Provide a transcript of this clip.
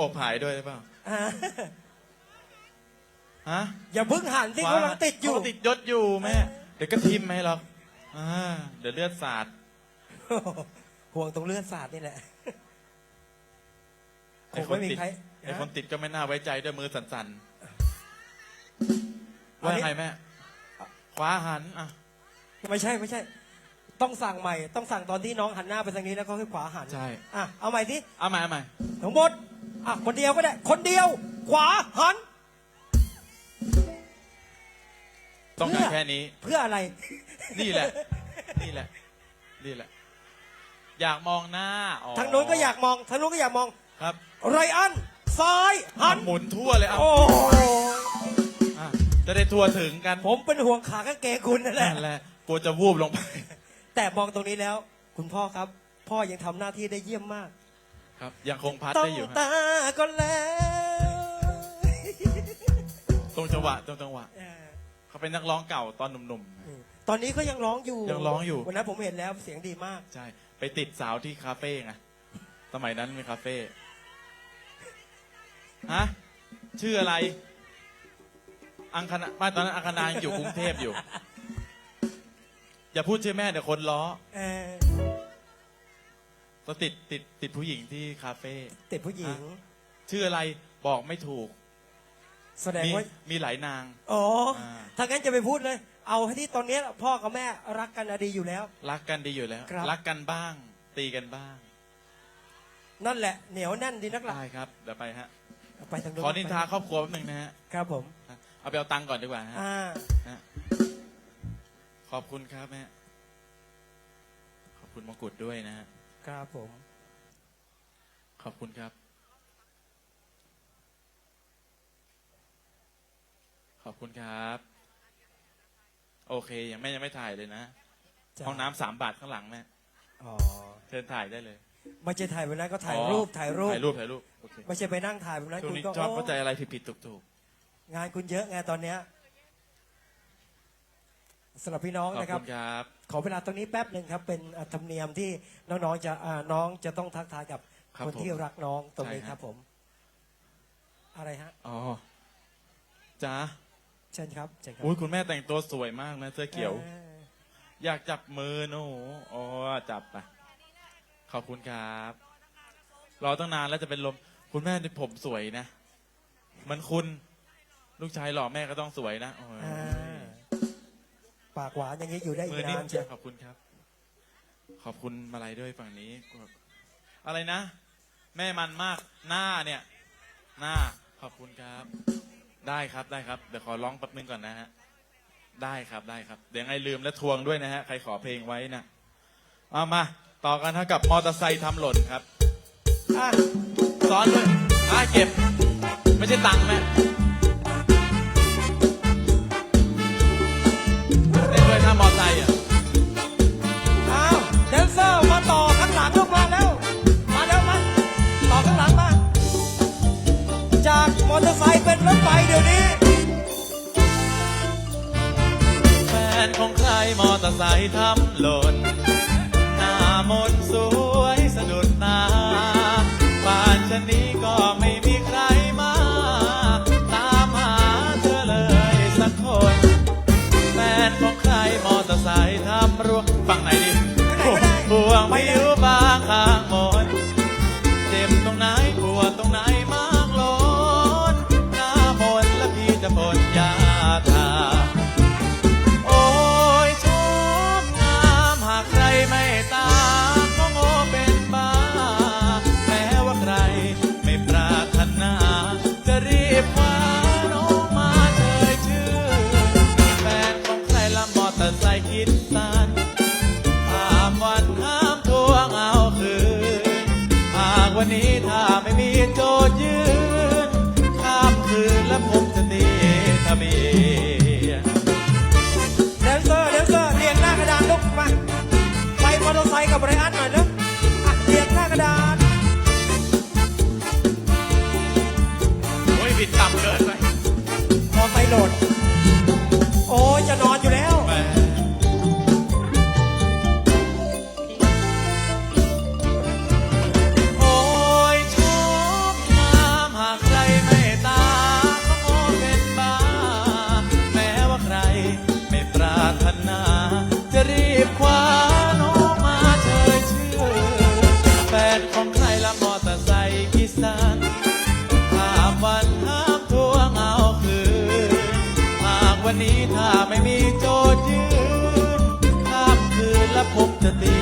อกหายด้วยหรือเปล่าอ่าฮะอย่าเพิ่งหันที่กำลังติดอยู่ เขาติดยศอยู่แม่ เดี๋ยวก็ทิมไหมหรอกอ่าเดี๋ยวเลือดสาด ห่วงตรงเลือดสาดนี่แหละคไอ้งคนไม่มีติดใครไอ้คนติดก็ไม่น่าไว้ใจด้วยมือสั่นๆอันว่านี้ไงแม่คว้าหันอะไม่ใช่ไม่ใช่ ต้องสั่งใหม่ ต้องสั่งตอนที่น้องหันหน้าไปทางนี้แล้วก็ให้ขวาหัน ใช่ อะ เอาใหม่ที่เอาใหม่เอาใหม่ทั้งหมด อะคนเดียวก็ได้ คนเดียว ขวาหัน ต้องการแค่นี้ เพื่ออะไร นี่แหละ นี่แหละ นี่แหละ อยากมองหน้าอ๋อทางนู้นก็อยากมองทางนู้นก็อยากมอง ครับ ไรอัน ซ้ายหัน หมุนทั่วเลยเอาโอ้ยอะจะได้ทั่วถึงกันผมเป็นห่วงขากางเกงคุณนั่นแหละ นั่นแหละกลัวจะวูบลงไป แต่มองตรงนี้แล้ว คุณพ่อครับ พ่อยังทำหน้าที่ได้เยี่ยมมาก ครับ ยังคงพัดต้อได้งอยู่ฮะตาก็แล้วตรงจังหวะตรงจังหวะ เออเขาเป็นนักร้องเก่าตอนหนุ่มตอนนี้ก็ยังร้องอยู่ยังร้องอยู่ วันนั้นผมเห็นแล้วเสียงดีมาก ๆ ใช่ ไปติดสาวที่คาเฟ่ไงสมัยนั้นมีคาเฟ่ฮะชื่ออะไร อังคณาไม่ตอนนั้นอังคณายังอยู่กรุงเทพอยู่ อย่าพูดชื่อแม่เดี๋ยวคนล้อ เออ ก็ติดติดติดผู้หญิงที่คาเฟ่ติดผู้หญิง ชื่ออะไรบอกไม่ถูก แสดงมีว่า มีหลายนาง อ๋ออ่าถ้างั้นจะไปพูดเลย เอาให้ที่ตอนนี้พ่อกับแม่รักกันอะดีอยู่แล้ว รักกันดีอยู่แล้ว ครับ รักกันบ้าง ตีกันบ้างนั่นแหละเหนียวแน่นดีนักล่ะได้ครับเดี๋ยวไปฮะไปทางนู้นขอนินทาครอบครัวแป๊บนึงนะฮะครับผม เอาไปเอาตังค์ก่อนดีกว่าฮะอ่า ฮะขอบคุณครับแม่ขอบคุณมงกุฎด้วยนะฮะ ครับผม ขอบคุณครับ ขอบคุณครับ โอเค ยังแม่ยังไม่ถ่ายเลยนะ จ้ะ ห้องน้ำสามบาทข้างหลังแม่อ๋อ เชิญถ่ายได้เลยไม่ใช่ถ่ายแบบนั้นก็ถ่ายอ๋อรูป ถ่ายรูป ถ่ายรูปถ่ายรูปโอเคไม่ใช่ไปนั่งถ่ายแบบนั้นช่วงคุณนี้ก็ชอบโเข้าใจอะไรผิดผิดถูกถูก งานคุณเยอะไงตอนเนี้ยสำหรับพี่น้องขอบนะครับ คุณครับ ขอเวลาตรงนี้แป๊บหนึ่งครับ เป็นอะธรรมเนียมที่น้องๆจะอ่าน้องจะต้องทักทายกับครับคนผม ที่รักน้องตรงนี้ใช่ฮะครับผม อะไรฮะอ๋อจ้าเชิญครับเชิญครัอุ้ยคุณแม่แต่งตัวสวยมากนะเสื้อเขียว อ่าอยากจับมือหนูอ๋อจับไปขอบคุณครับ รอตั้งนานแล้วจะเป็นลม คุณแม่นี่ผมสวยนะ มันคุณ ลูกชายหล่อแม่ก็ต้องสวยนะโอ้ยอ่า ปากหวานอย่างนี้อยู่ได้อีมืกอนิ่นามนเชียวขอบคุณครับ ขอบคุณมาลัยด้วยฝั่งนี้ อะไรนะ แม่มันมากหน้าเนี่ย หน้าขอบคุณครับ ได้ครับได้ครับ เดี๋ยวขอร้องแป๊บนึงก่อนนะฮะ ได้ครับได้ครับ เดี๋ยวยังไงลืมและทวงด้วยนะฮะ ใครขอเพลงไว้นะเอามา ต่อกันเท่ากับมอเตอร์ไซค์ทำหล่นครับอะซ้อนด้วยอะเก็บ ไม่ใช่ตังค์แม่ อเตอร์ไซค์เป็นรถไฟเดี๋ยวนี้ แฟนของใครมอเตอร์ไซค์ทำหล่น หน้ามนสวยสะดุดตาป่านชนี้ก็ไม่มีใครมา ตามหาเธอเลยสักคน แฟนของานห้ามวันห้ามทวงเอาคืนหากวันนี้ถ้าไม่มีโจทย์ยืน วันห้ามทวงเอาคืน หากวันนี้ถ้าไม่มีโจทยืนข้ามคืนและพบจะตี